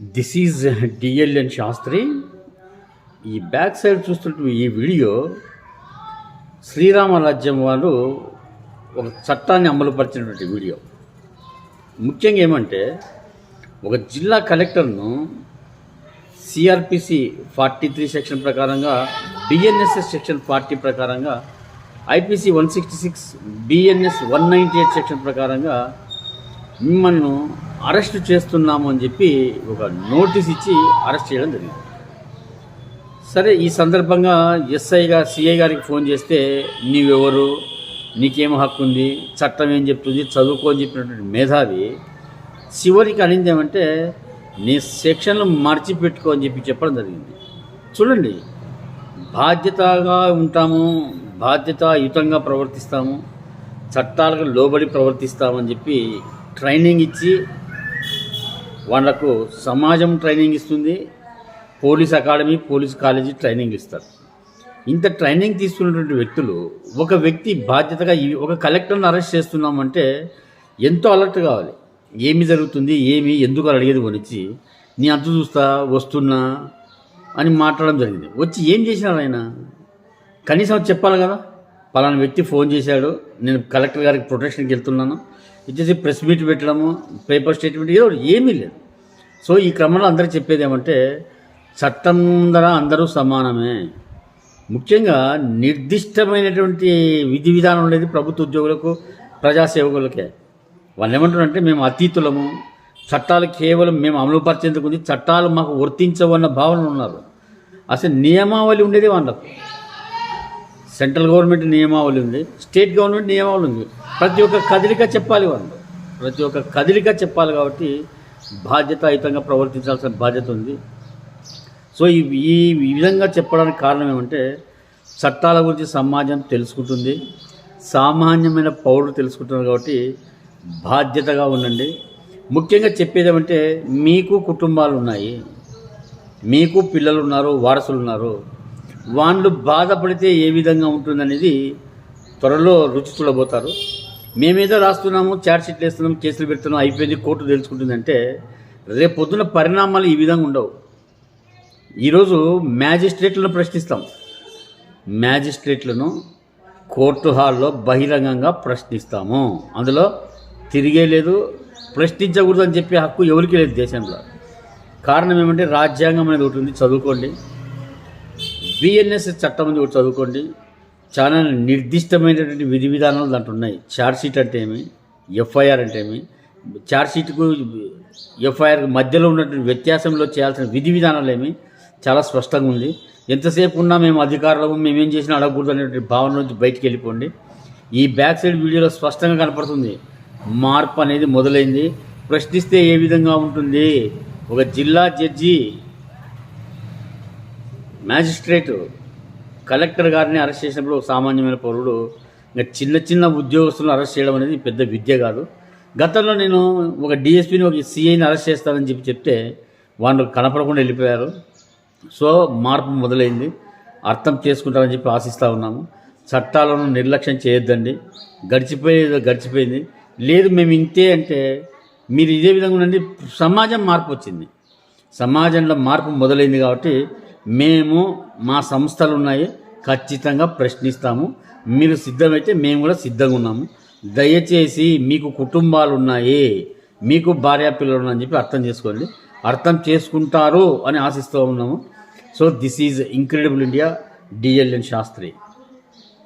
This is డిఎల్ఎన్ Sastry ఈ back side చూస్తున్న ఈ వీడియో శ్రీరామ రాజ్యం వాళ్ళు ఒక చట్టాన్ని అమలుపరిచినటువంటి వీడియో. ముఖ్యంగా ఏమంటే ఒక జిల్లా కలెక్టర్ను సిఆర్పిసి ఫార్టీ త్రీ సెక్షన్ ప్రకారంగా బిఎన్ఎస్ఎస్ సెక్షన్ ఫార్టీ ప్రకారంగా IPC one sixty six BNS one ninety eight section ప్రకారంగా మిమ్మల్ని అరెస్ట్ చేస్తున్నాము అని చెప్పి ఒక నోటీస్ ఇచ్చి అరెస్ట్ చేయడం జరిగింది. సరే ఈ సందర్భంగా ఎస్ఐ గారు సిఐ గారికి ఫోన్ చేస్తే నీవెవరు? నీకేం హక్కు ఉంది? చట్టం ఏం చెప్తుంది? చదువుకో అని చెప్పినటువంటి మేధావి చివరికి అనింది ఏమంటే నీ సెక్షన్లు మర్చిపెట్టుకో అని చెప్పి చెప్పడం జరిగింది. చూడండి బాధ్యతగా ఉంటాము బాధ్యతాయుతంగా ప్రవర్తిస్తాము చట్టాలకు లోబడి ప్రవర్తిస్తామని చెప్పి ట్రైనింగ్ ఇచ్చి వాళ్ళకు సమాజం ట్రైనింగ్ ఇస్తుంది. Police academy police college training ఇస్తారు. ఇంత ట్రైనింగ్ తీసుకున్నటువంటి వ్యక్తులు ఒక వ్యక్తి బాధ్యతగా ఒక కలెక్టర్ని అరెస్ట్ చేస్తున్నామంటే ఎంతో అలర్ట్ కావాలి. ఏమి జరుగుతుంది ఏమి ఎందుకు అడిగేది కొనిచ్చి నీ అంత చూస్తా వస్తున్నా అని మాట్లాడడం జరిగింది. వచ్చి ఏం చేసినారు ఆయన? కనీసం చెప్పాలి కదా. పలానా వ్యక్తి ఫోన్ చేశాడు నేను కలెక్టర్ గారికి ప్రొటెక్షన్కి వెళ్తున్నాను. ఇచ్చేసి ప్రెస్ మీట్ పెట్టడము పేపర్ స్టేట్మెంట్ ఏదో ఏమీ లేదు. సో ఈ క్రమంలో అందరూ చెప్పేది ఏమంటే చట్టం ముందర అందరూ సమానమే. ముఖ్యంగా నిర్దిష్టమైనటువంటి విధి విధానం ఉండేది ప్రభుత్వ ఉద్యోగులకు ప్రజాసేవకులకే. వాళ్ళు ఏమంటారంటే మేము అతీతులము చట్టాలు కేవలం మేము అమలుపరిచేందుకు ఉంది చట్టాలు మాకు వర్తించవన్న భావన ఉన్నారు. అసలు నియమావళి ఉండేది వాళ్ళకు. సెంట్రల్ గవర్నమెంట్ నియమావళి ఉంది స్టేట్ గవర్నమెంట్ నియమావళి ఉంది. ప్రతి ఒక్క కదలిక చెప్పాలి వాళ్ళు. ప్రతి ఒక్క కదలిక చెప్పాలి కాబట్టి బాధ్యతాయుతంగా ప్రవర్తించాల్సిన బాధ్యత ఉంది. సో ఈ ఈ విధంగా చెప్పడానికి కారణం ఏమంటే చట్టాల గురించి సమాజం తెలుసుకుంటుంది సామాన్యమైన పౌరులు తెలుసుకుంటున్నారు కాబట్టి బాధ్యతగా ఉండండి. ముఖ్యంగా చెప్పేది ఏమంటే మీకు కుటుంబాలు ఉన్నాయి మీకు పిల్లలు ఉన్నారు వారసులు ఉన్నారు వాళ్ళు బాధపడితే ఏ విధంగా ఉంటుందనేది త్వరలో రుచి చూడబోతారు. మేమేదో రాస్తున్నాము చార్జ్ షీట్లు వేస్తున్నాం కేసులు పెడుతున్నాం అయిపోయింది కోర్టు తెలుసుకుంటుందంటే రేపు పొద్దున పరిణామాలు ఈ విధంగా ఉండవు. ఈరోజు మ్యాజిస్ట్రేట్లను ప్రశ్నిస్తాం. మ్యాజిస్ట్రేట్లను కోర్టు హాల్లో బహిరంగంగా ప్రశ్నిస్తాము. అందులో తిరిగే లేదు ప్రశ్నించకూడదని చెప్పే హక్కు ఎవరికి లేదు దేశంలో. కారణం ఏమంటే రాజ్యాంగం అనేది ఒకటి ఉంది చదువుకోండి. బిఎన్ఎస్ చట్టం అనేది ఒకటి చదువుకోండి. చాలా నిర్దిష్టమైనటువంటి విధి విధానాలు దాంట్లో ఉన్నాయి. ఛార్జ్ షీట్ అంటే ఏమి? ఎఫ్ఐఆర్ అంటే ఏమి? ఛార్జ్ షీట్కు ఎఫ్ఐఆర్ మధ్యలో ఉన్నటువంటి వ్యత్యాసంలో చేయాల్సిన విధి విధానాలు ఏమి? చాలా స్పష్టంగా ఉంది. ఎంతసేపు ఉన్నా మేము అధికారులము మేమేం చేసినా అడగకూడదు అనేటువంటి భావన నుంచి బయటికి వెళ్ళిపోండి. ఈ బ్యాక్ సైడ్ వీడియోలో స్పష్టంగా కనపడుతుంది. మార్పు అనేది మొదలైంది. ప్రశ్నిస్తే ఏ విధంగా ఉంటుంది? ఒక జిల్లా జడ్జి మ్యాజిస్ట్రేటు కలెక్టర్ గారిని అరెస్ట్ చేసినప్పుడు ఒక సామాన్యమైన పౌరుడు ఇంకా చిన్న చిన్న ఉద్యోగస్తులను అరెస్ట్ చేయడం అనేది పెద్ద విద్య కాదు. గతంలో నేను ఒక డిఎస్పీని ఒక సిఐని అరెస్ట్ చేస్తానని చెప్పి చెప్తే వాళ్ళు కనపడకుండా వెళ్ళిపోయారు. సో మార్పు మొదలైంది. అర్థం చేసుకుంటారని చెప్పి ఆశిస్తూ ఉన్నాము. చట్టాలను నిర్లక్ష్యం చేయొద్దండి. గడిచిపోయేది గడిచిపోయింది. లేదు మేము ఇంతే అంటే మీరు ఇదే విధంగా ఉండండి. సమాజం మార్పు వచ్చింది. సమాజంలో మార్పు మొదలైంది కాబట్టి మేము మా సంస్థలు ఉన్నాయి ఖచ్చితంగా ప్రశ్నిస్తాము. మీరు సిద్ధమైతే మేము కూడా సిద్ధంగా ఉన్నాము. దయచేసి మీకు కుటుంబాలు ఉన్నాయి మీకు భార్య పిల్లలు ఉన్నాయని చెప్పి అర్థం చేసుకోండి. అర్థం చేసుకుంటారు అని ఆశిస్తూ ఉన్నాము. So this is incredible India DLN Shastri.